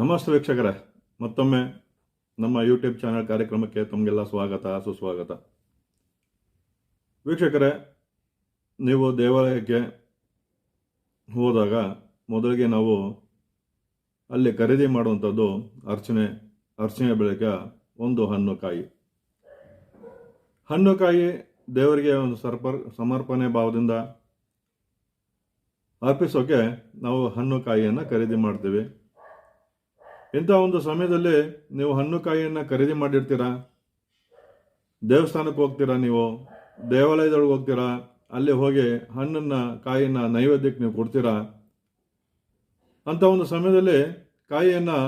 ನಮಸ್ತೆ ವೀಕ್ಷಕರೇ. ಮತ್ತೊಮ್ಮೆ ನಮ್ಮ ಯೂಟ್ಯೂಬ್ ಚಾನಲ್ ಕಾರ್ಯಕ್ರಮಕ್ಕೆ ತಮಗೆಲ್ಲ ಸ್ವಾಗತ, ಸುಸ್ವಾಗತ. ವೀಕ್ಷಕರೇ, ನೀವು ದೇವಾಲಯಕ್ಕೆ ಹೋದಾಗ ಮೊದಲಿಗೆ ನಾವು ಅಲ್ಲಿ ಖರೀದಿ ಮಾಡುವಂಥದ್ದು ಅರ್ಚನೆ ಅರ್ಚನೆ ಬೆಳಕ ಒಂದು ಹಣ್ಣು ಕಾಯಿ ಹಣ್ಣು ಕಾಯಿ ದೇವರಿಗೆ ಒಂದು ಸರ್ಪ, ಸಮರ್ಪಣೆ ಭಾವದಿಂದ ಅರ್ಪಿಸೋಕೆ ನಾವು ಹಣ್ಣು ಕಾಯಿಯನ್ನು ಖರೀದಿ ಮಾಡ್ತೀವಿ. ಇಂಥ ಒಂದು ಸಮಯದಲ್ಲಿ ನೀವು ಹಣ್ಣು ಕಾಯಿಯನ್ನು ಖರೀದಿ ಮಾಡಿರ್ತೀರಾ? ದೇವಸ್ಥಾನಕ್ಕೆ ಹೋಗ್ತೀರಾ ನೀವು? ದೇವಾಲಯದೊಳಗೆ ಹೋಗ್ತೀರಾ? ಅಲ್ಲಿ ಹೋಗಿ ಹಣ್ಣನ್ನ ಕಾಯಿನ ನೈವೇದ್ಯಕ್ಕೆ ನೀವು ಕೊಡ್ತೀರಾ? ಅಂಥ ಒಂದು ಸಮಯದಲ್ಲಿ ಕಾಯಿಯನ್ನು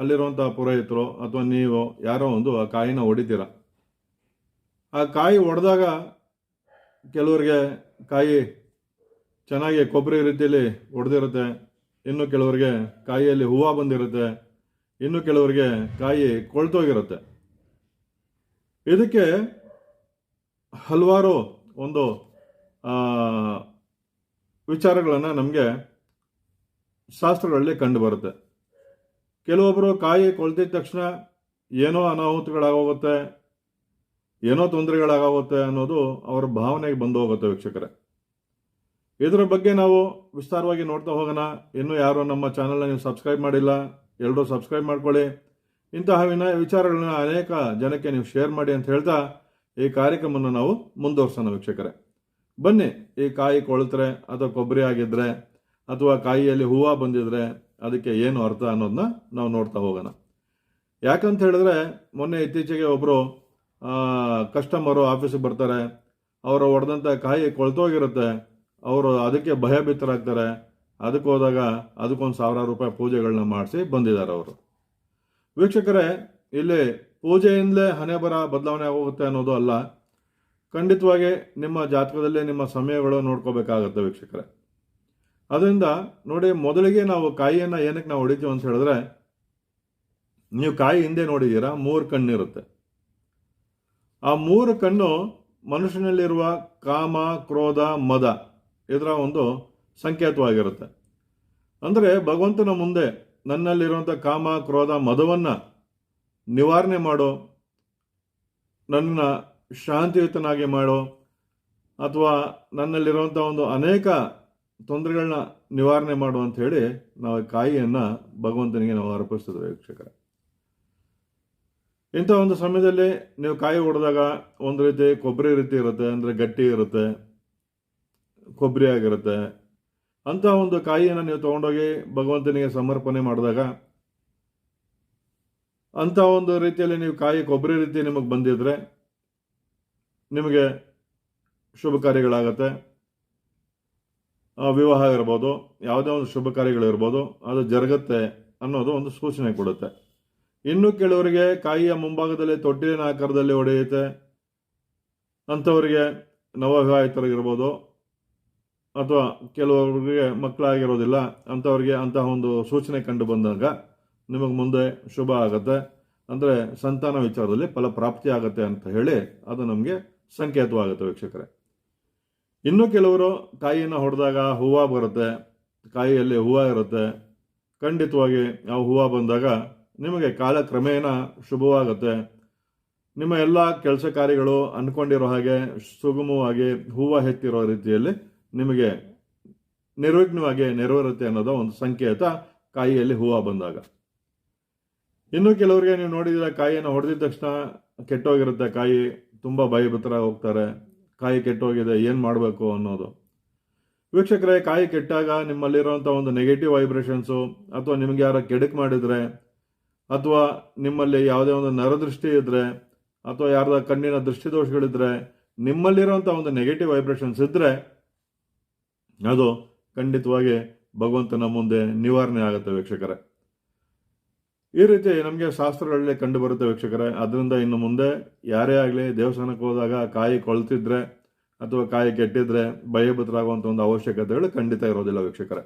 ಅಲ್ಲಿರುವಂಥ ಪುರೋಹಿತರು ಅಥವಾ ನೀವು ಯಾರೋ ಒಂದು ಆ ಕಾಯಿನ ಹೊಡಿತೀರ? ಆ ಕಾಯಿ ಒಡೆದಾಗ ಕೆಲವರಿಗೆ ಕಾಯಿ ಚೆನ್ನಾಗಿ ಕೊಬ್ಬರಿ ರೀತಿಯಲ್ಲಿ ಒಡೆದಿರುತ್ತೆ. ಇನ್ನು ಕೆಲವರಿಗೆ ಕಾಯಿಯಲ್ಲಿ ಹೂವು ಬಂದಿರುತ್ತೆ. ಇನ್ನು ಕೆಲವರಿಗೆ ಕಾಯಿ ಕೊಳ್ತೋಗಿರುತ್ತೆ. ಇದಕ್ಕೆ ಹಲವಾರು ಒಂದು ವಿಚಾರಗಳನ್ನು ನಮಗೆ ಶಾಸ್ತ್ರಗಳಲ್ಲಿ ಕಂಡುಬರುತ್ತೆ ಕೆಲವೊಬ್ಬರು ಕಾಯಿ ಕೊಳ್ತಿದ ತಕ್ಷಣ ಏನೋ ಅನಾಹುತಗಳಾಗೋಗುತ್ತೆ, ಏನೋ ತೊಂದರೆಗಳಾಗೋಗುತ್ತೆ ಅನ್ನೋದು ಅವರ ಭಾವನೆಗೆ ಬಂದು ಹೋಗುತ್ತೆ ವೀಕ್ಷಕರೇ. ಇದರ ಬಗ್ಗೆ ನಾವು ವಿಸ್ತಾರವಾಗಿ ನೋಡ್ತಾ ಹೋಗೋಣ. ಇನ್ನೂ ಯಾರು ನಮ್ಮ ಚಾನಲ್ನ ನೀವು ಸಬ್ಸ್ಕ್ರೈಬ್ ಮಾಡಿಲ್ಲ ಎಲ್ಲರೂ ಸಬ್ಸ್ಕ್ರೈಬ್ ಮಾಡ್ಕೊಳ್ಳಿ. ಇಂತಹ ವಿನ, ವಿಚಾರಗಳನ್ನ ಅನೇಕ ಜನಕ್ಕೆ ನೀವು ಶೇರ್ ಮಾಡಿ ಅಂತ ಹೇಳ್ತಾ ಈ ಕಾರ್ಯಕ್ರಮವನ್ನು ನಾವು ಮುಂದುವರ್ಸೋಣ ವೀಕ್ಷಕರೇ. ಬನ್ನಿ, ಈ ಕಾಯಿ ಕೊಳ್ತರೆ ಅಥವಾ ಕೊಬ್ಬರಿ ಆಗಿದ್ರೆ ಅಥವಾ ಕಾಯಿಯಲ್ಲಿ ಹೂವು ಬಂದಿದ್ರೆ ಅದಕ್ಕೆ ಏನು ಅರ್ಥ ಅನ್ನೋದನ್ನ ನಾವು ನೋಡ್ತಾ ಹೋಗೋಣ. ಯಾಕಂತ ಹೇಳಿದ್ರೆ ಮೊನ್ನೆ ಇತ್ತೀಚೆಗೆ ಒಬ್ಬರು ಕಸ್ಟಮರು ಆಫೀಸಿಗೆ ಬರ್ತಾರೆ. ಅವರು ಒಡೆದಂಥ ಕಾಯಿ ಕೊಳ್ತೋಗಿರುತ್ತೆ. ಅವರು ಅದಕ್ಕೆ ಭಯಭೀತರಾಗ್ತಾರೆ. ಅದಕ್ಕೆ ಹೋದಾಗ ಅದಕ್ಕೊಂದು ಸಾವಿರ ರೂಪಾಯಿ ಪೂಜೆಗಳನ್ನ ಮಾಡಿಸಿ ಬಂದಿದ್ದಾರೆ ಅವರು. ವೀಕ್ಷಕರೇ, ಇಲ್ಲಿ ಪೂಜೆಯಿಂದಲೇ ಹಣೆ ಬರ ಬದಲಾವಣೆ ಆಗೋಗುತ್ತೆ ಅನ್ನೋದು ಅಲ್ಲ. ಖಂಡಿತವಾಗಿ ನಿಮ್ಮ ಜಾತಕದಲ್ಲಿ ನಿಮ್ಮ ಸಮಯಗಳು ನೋಡ್ಕೋಬೇಕಾಗತ್ತೆ ವೀಕ್ಷಕರೇ. ಅದರಿಂದ ನೋಡಿ, ಮೊದಲಿಗೆ ನಾವು ಕಾಯಿಯನ್ನು ಏನಕ್ಕೆ ನಾವು ಹೊಡಿತೀವಿ ಅಂತ ಹೇಳಿದ್ರೆ, ನೀವು ಕಾಯಿ ಹಿಂದೆ ನೋಡಿದ್ದೀರಾ, ಮೂರು ಕಣ್ಣಿರುತ್ತೆ. ಆ ಮೂರು ಕಣ್ಣು ಮನುಷ್ಯನಲ್ಲಿರುವ ಕಾಮ, ಕ್ರೋಧ, ಮದ ಇದರ ಒಂದು ಸಂಕೇತವಾಗಿರುತ್ತೆ. ಅಂದರೆ ಭಗವಂತನ ಮುಂದೆ ನನ್ನಲ್ಲಿರುವಂಥ ಕಾಮ, ಕ್ರೋಧ, ಮದವನ್ನು ನಿವಾರಣೆ ಮಾಡೋ ನನ್ನ ಶಾಂತಿಯುತನಾಗಿ ಮಾಡೋ, ಅಥವಾ ನನ್ನಲ್ಲಿರುವಂಥ ಒಂದು ಅನೇಕ ತೊಂದರೆಗಳನ್ನ ನಿವಾರಣೆ ಮಾಡು ಅಂತ ಹೇಳಿ ನಾವು ಕಾಯಿಯನ್ನು ಭಗವಂತನಿಗೆ ನಾವು ಅರ್ಪಿಸ್ತೇವೆ ವೀಕ್ಷಕರೇ. ಇಂಥ ಒಂದು ಸಮಯದಲ್ಲಿ ನೀವು ಕಾಯಿ ಹೊಡೆದಾಗ ಒಂದು ರೀತಿ ಕೊಬ್ಬರಿ ರೀತಿ ಇರುತ್ತೆ, ಅಂದರೆ ಗಟ್ಟಿ ಇರುತ್ತೆ, ಕೊಬ್ಬರಿ ಆಗಿರುತ್ತೆ ಅಂತ ಒಂದು ಕಾಯಿಯನ್ನು ನೀವು ತಗೊಂಡೋಗಿ ಭಗವಂತನಿಗೆ ಸಮರ್ಪಣೆ ಮಾಡಿದಾಗ, ಅಂತ ಒಂದು ರೀತಿಯಲ್ಲಿ ನೀವು ಕಾಯಿ ಕೊಬ್ಬರಿ ರೀತಿ ನಿಮಗೆ ಬಂದಿದ್ರೆ, ನಿಮಗೆ ಶುಭ ಕಾರ್ಯಗಳಾಗತ್ತೆ. ವಿವಾಹ ಇರ್ಬೋದು, ಯಾವುದೇ ಒಂದು ಶುಭ ಕಾರ್ಯಗಳಿರ್ಬೋದು, ಅದು ಜರುಗತ್ತೆ ಅನ್ನೋದು ಒಂದು ಸೂಚನೆ ಕೊಡುತ್ತೆ. ಇನ್ನು ಕೆಲವರಿಗೆ ಕಾಯಿಯ ಮುಂಭಾಗದಲ್ಲಿ ತೊಟ್ಟಿಲಿನ ಆಕಾರದಲ್ಲಿ ಹೊಡೆಯುತ್ತೆ. ಅಂಥವರಿಗೆ ನವವಿವಾಹಿತರಿಗಿರ್ಬೋದು ಅಥವಾ ಕೆಲವರಿಗೆ ಮಕ್ಕಳಾಗಿರೋದಿಲ್ಲ ಅಂಥವ್ರಿಗೆ ಅಂತಹ ಒಂದು ಸೂಚನೆ ಕಂಡು ಬಂದಾಗ ನಿಮಗೆ ಮುಂದೆ ಶುಭ ಆಗುತ್ತೆ. ಅಂದರೆ ಸಂತಾನ ವಿಚಾರದಲ್ಲಿ ಫಲಪ್ರಾಪ್ತಿ ಆಗುತ್ತೆ ಅಂತ ಹೇಳಿ ಅದು ನಮಗೆ ಸಂಕೇತವಾಗುತ್ತೆ ವೀಕ್ಷಕರೇ. ಇನ್ನು ಕೆಲವರು ಕಾಯಿಯನ್ನು ಹೊಡೆದಾಗ ಹೂವು ಬರುತ್ತೆ. ಕಾಯಿಯಲ್ಲಿ ಹೂವು ಇರುತ್ತೆ. ಖಂಡಿತವಾಗಿ ಆ ಹೂವು ಬಂದಾಗ ನಿಮಗೆ ಕಾಲಕ್ರಮೇಣ ಶುಭವಾಗುತ್ತೆ. ನಿಮ್ಮ ಎಲ್ಲ ಕೆಲಸ ಕಾರ್ಯಗಳು ಅಂದ್ಕೊಂಡಿರೋ ಹಾಗೆ ಸುಗಮವಾಗಿ ಹೂವು ಹೆತ್ತಿರೋ ರೀತಿಯಲ್ಲಿ ನಿಮಗೆ ನಿರ್ವಿಘ್ನವಾಗಿ ನೆರವೇರುತ್ತೆ ಅನ್ನೋದು ಒಂದು ಸಂಕೇತ ಕಾಯಿಯಲ್ಲಿ ಹೂವು ಬಂದಾಗ. ಇನ್ನು ಕೆಲವರಿಗೆ ನೀವು ನೋಡಿದ್ರೆ ಕಾಯಿಯನ್ನು ಹೊಡೆದಿದ ತಕ್ಷಣ ಕೆಟ್ಟೋಗಿರುತ್ತೆ, ಕಾಯಿ ತುಂಬ ಭಯಭತ್ರ ಹೋಗ್ತಾರೆ, ಕಾಯಿ ಕೆಟ್ಟೋಗಿದೆ, ಏನು ಮಾಡಬೇಕು ಅನ್ನೋದು. ವೀಕ್ಷಕರೇ, ಕಾಯಿ ಕೆಟ್ಟಾಗ ನಿಮ್ಮಲ್ಲಿರುವಂಥ ಒಂದು ನೆಗೆಟಿವ್ ವೈಬ್ರೇಷನ್ಸು ಅಥವಾ ನಿಮಗೆ ಯಾರೋ ಕೆಡಕ್ ಮಾಡಿದರೆ, ಅಥವಾ ನಿಮ್ಮಲ್ಲಿ ಯಾವುದೇ ಒಂದು ನರದೃಷ್ಟಿ ಇದ್ದರೆ ಅಥವಾ ಯಾರ್ದ ಕಣ್ಣಿನ ದೃಷ್ಟಿದೋಷಗಳಿದ್ರೆ ನಿಮ್ಮಲ್ಲಿರುವಂಥ ಒಂದು ನೆಗೆಟಿವ್ ವೈಬ್ರೇಷನ್ಸ್ ಇದ್ದರೆ ಅದು ಖಂಡಿತವಾಗಿ ಭಗವಂತನ ಮುಂದೆ ನಿವಾರಣೆ ಆಗುತ್ತೆ ವೀಕ್ಷಕರೇ. ಈ ರೀತಿ ನಮಗೆ ಶಾಸ್ತ್ರಗಳಲ್ಲಿ ಕಂಡು ಬರುತ್ತೆ ವೀಕ್ಷಕರೇ. ಅದರಿಂದ ಇನ್ನು ಮುಂದೆ ಯಾರೇ ಆಗಲಿ ದೇವಸ್ಥಾನಕ್ಕೆ ಹೋದಾಗ ಕಾಯಿ ಕೊಳ್ತಿದ್ರೆ ಅಥವಾ ಕಾಯಿ ಕೆಟ್ಟಿದ್ರೆ ಭಯಭೂತರಾಗುವಂಥ ಒಂದು ಅವಶ್ಯಕತೆಗಳು ಖಂಡಿತ ಇರೋದಿಲ್ಲ ವೀಕ್ಷಕರೇ.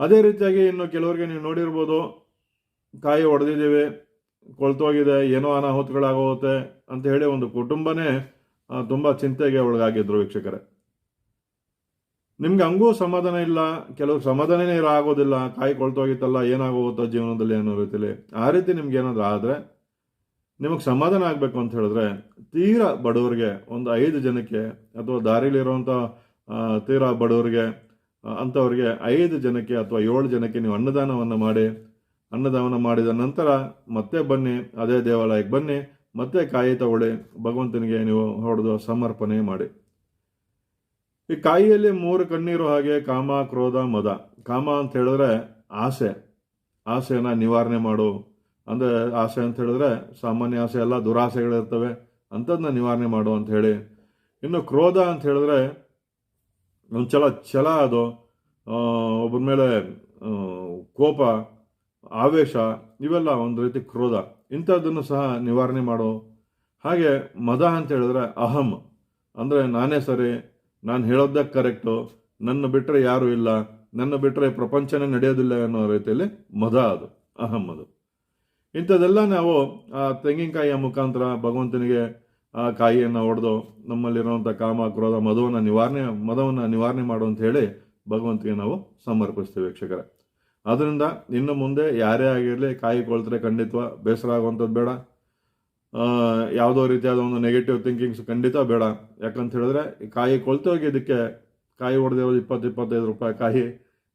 ಅದೇ ರೀತಿಯಾಗಿ ಇನ್ನು ಕೆಲವರಿಗೆ ನೀವು ನೋಡಿರ್ಬೋದು, ಕಾಯಿ ಹೊಡೆದಿದ್ದೀವಿ ಕೊಳ್ತೋಗಿದೆ ಏನೋ ಅನಾಹುತಗಳಾಗೋಗುತ್ತೆ ಅಂತ ಹೇಳಿ ಒಂದು ಕುಟುಂಬನೇ ತುಂಬ ಚಿಂತೆಗೆ ಒಳಗಾಗಿದ್ರು ವೀಕ್ಷಕರೇ. ನಿಮ್ಗೆ ಹಂಗೂ ಸಮಾಧಾನ ಇಲ್ಲ ಕೆಲವು ಸಮಾಧಾನನೇ ಆಗೋದಿಲ್ಲ ಕಾಯಿ ಕೊಳ್ತೋಗಿತ್ತಲ್ಲ, ಏನಾಗೋಗುತ್ತೋ ಜೀವನದಲ್ಲಿ ಅನ್ನೋ ರೀತಿಲಿ. ಆ ರೀತಿ ನಿಮ್ಗೆ ಏನಾದರೂ ಆದರೆ, ನಿಮಗೆ ಸಮಾಧಾನ ಆಗಬೇಕು ಅಂತ ಹೇಳಿದ್ರೆ, ತೀರಾ ಬಡವರಿಗೆ ಒಂದು ಐದು ಜನಕ್ಕೆ ಅಥವಾ ದಾರಿಲಿರುವಂಥ ತೀರಾ ಬಡವರಿಗೆ ಅಂಥವ್ರಿಗೆ ಐದು ಜನಕ್ಕೆ ಅಥವಾ ಏಳು ಜನಕ್ಕೆ ನೀವು ಅನ್ನದಾನವನ್ನು ಮಾಡಿ ಅನ್ನದಾನ ಮಾಡಿದ ನಂತರ ಮತ್ತೆ ಬನ್ನಿ, ಅದೇ ದೇವಾಲಯಕ್ಕೆ ಬನ್ನಿ, ಮತ್ತೆ ಕಾಯಿ ತಗೊಳ್ಳಿ, ಭಗವಂತನಿಗೆ ನೀವು ಹೊಡೆದು ಸಮರ್ಪಣೆ ಮಾಡಿ. ಈ ಕಾಯಿಯಲ್ಲಿ ಮೂರು ಕಣ್ಣೀರು ಹಾಗೆ ಕಾಮ, ಕ್ರೋಧ, ಮದ. ಕಾಮ ಅಂತ ಹೇಳಿದ್ರೆ ಆಸೆ. ಆಸೆನ ನಿವಾರಣೆ ಮಾಡು. ಅಂದರೆ ಆಸೆ ಅಂತ ಹೇಳಿದ್ರೆ ಸಾಮಾನ್ಯ ಆಸೆ ಎಲ್ಲ ದುರಾಸೆಗಳಿರ್ತವೆ. ಅಂಥದ್ದನ್ನ ನಿವಾರಣೆ ಮಾಡು ಅಂತ ಹೇಳಿ. ಇನ್ನು ಕ್ರೋಧ ಅಂತ ಹೇಳಿದ್ರೆ ಒಂದು ಛಲ ಛಲ ಅದು ಒಬ್ಬರ ಮೇಲೆ ಕೋಪ, ಆವೇಶ, ಇವೆಲ್ಲ ಒಂದು ರೀತಿ ಕ್ರೋಧ. ಇಂಥದ್ದನ್ನು ಸಹ ನಿವಾರಣೆ ಮಾಡು. ಹಾಗೆ ಮದ ಅಂತ ಹೇಳಿದ್ರೆ ಅಹಂ. ಅಂದರೆ ನಾನೇ ಸರಿ ನಾನು ಹೇಳೋದೇ ಕರೆಕ್ಟು. ನನ್ನ ಬಿಟ್ಟರೆ ಯಾರೂ ಇಲ್ಲ. ನನ್ನ ಬಿಟ್ಟರೆ ಪ್ರಪಂಚನೇ ನಡೆಯೋದಿಲ್ಲ ಅನ್ನೋ ರೀತಿಯಲ್ಲಿ ಮದ ಅದು, ಅಹಮ್ಮದು. ಇಂಥದ್ದೆಲ್ಲ ನಾವು, ಆ ತೆಂಗಿನಕಾಯಿಯ ಮುಖಾಂತರ ಭಗವಂತನಿಗೆ ಆ ಕಾಯಿಯನ್ನು ಹೊಡೆದು ನಮ್ಮಲ್ಲಿರುವಂಥ ಕಾಮ, ಕ್ರೋಧ, ಮದವನ್ನು ನಿವಾರಣೆ ಮದವನ್ನು ನಿವಾರಣೆ ಮಾಡು ಅಂತ ಹೇಳಿ ಭಗವಂತನಿಗೆ ನಾವು ಸಮರ್ಪಿಸ್ತೇವೆ ವೀಕ್ಷಕರೇ. ಅದರಿಂದ ಇನ್ನು ಮುಂದೆ ಯಾರೇ ಆಗಿರಲಿ ಕಾಯಿ ಕೊಳ್ತರೆ ಖಂಡಿತವ ಬೇಸರ ಆಗುವಂಥದ್ದು ಬೇಡ. ಯಾವುದೋ ರೀತಿಯಾದ ಒಂದು ನೆಗೆಟಿವ್ ಥಿಂಕಿಂಗ್ಸ್ ಖಂಡಿತ ಬೇಡ. ಯಾಕಂತ ಹೇಳಿದ್ರೆ ಕಾಯಿ ಕೊಳ್ತೋಗಿದ್ದಕ್ಕೆ ಕಾಯಿ ಹೊಡೆದಿರೋದು ಇಪ್ಪತ್ತು ಇಪ್ಪತ್ತೈದು ರೂಪಾಯಿ ಕಾಯಿ.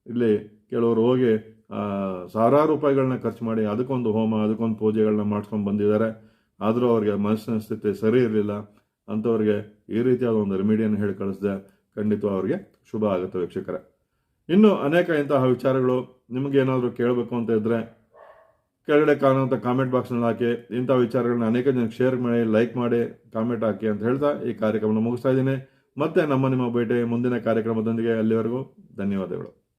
ಇಲ್ಲಿ ಕೆಲವರು ಹೋಗಿ ಸಾವಿರಾರು ರೂಪಾಯಿಗಳನ್ನ ಖರ್ಚು ಮಾಡಿ ಅದಕ್ಕೊಂದು ಹೋಮ, ಅದಕ್ಕೊಂದು ಪೂಜೆಗಳನ್ನ ಮಾಡ್ಸ್ಕೊಂಡು ಬಂದಿದ್ದಾರೆ. ಆದರೂ ಅವ್ರಿಗೆ ಮನಸ್ಸಿನ ಸ್ಥಿತಿ ಸರಿ ಇರಲಿಲ್ಲ ಅಂಥವ್ರಿಗೆ ಈ ರೀತಿಯಾದ ಒಂದು ರೆಮಿಡಿಯನ್ನು ಹೇಳಿ ಕಳಿಸಿದೆ. ಖಂಡಿತ ಅವ್ರಿಗೆ ಶುಭ ಆಗುತ್ತೆ ವೀಕ್ಷಕರೇ. ಇನ್ನು ಅನೇಕ ಇಂತಹ ವಿಚಾರಗಳು ನಿಮಗೇನಾದರೂ ಕೇಳಬೇಕು ಅಂತ ಇದ್ದರೆ ಕೆಳಗಡೆ ಕಾಣುವಂಥ ಕಾಮೆಂಟ್ ಬಾಕ್ಸ್ನಲ್ಲಿ ಹಾಕಿ. ಇಂಥ ವಿಚಾರಗಳನ್ನ ಅನೇಕ ಜನಕ್ಕೆ ಶೇರ್ ಮಾಡಿ ಲೈಕ್ ಮಾಡಿ ಕಾಮೆಂಟ್ ಹಾಕಿ ಅಂತ ಹೇಳ್ತಾ ಈ ಕಾರ್ಯಕ್ರಮನ ಮುಗಿಸ್ತಾ ಇದ್ದೀನಿ. ಮತ್ತೆ ನಮ್ಮ ನಿಮ್ಮ ಭೇಟಿ ಮುಂದಿನ ಕಾರ್ಯಕ್ರಮದೊಂದಿಗೆ ಅಲ್ಲಿವರೆಗೂ ಧನ್ಯವಾದಗಳು.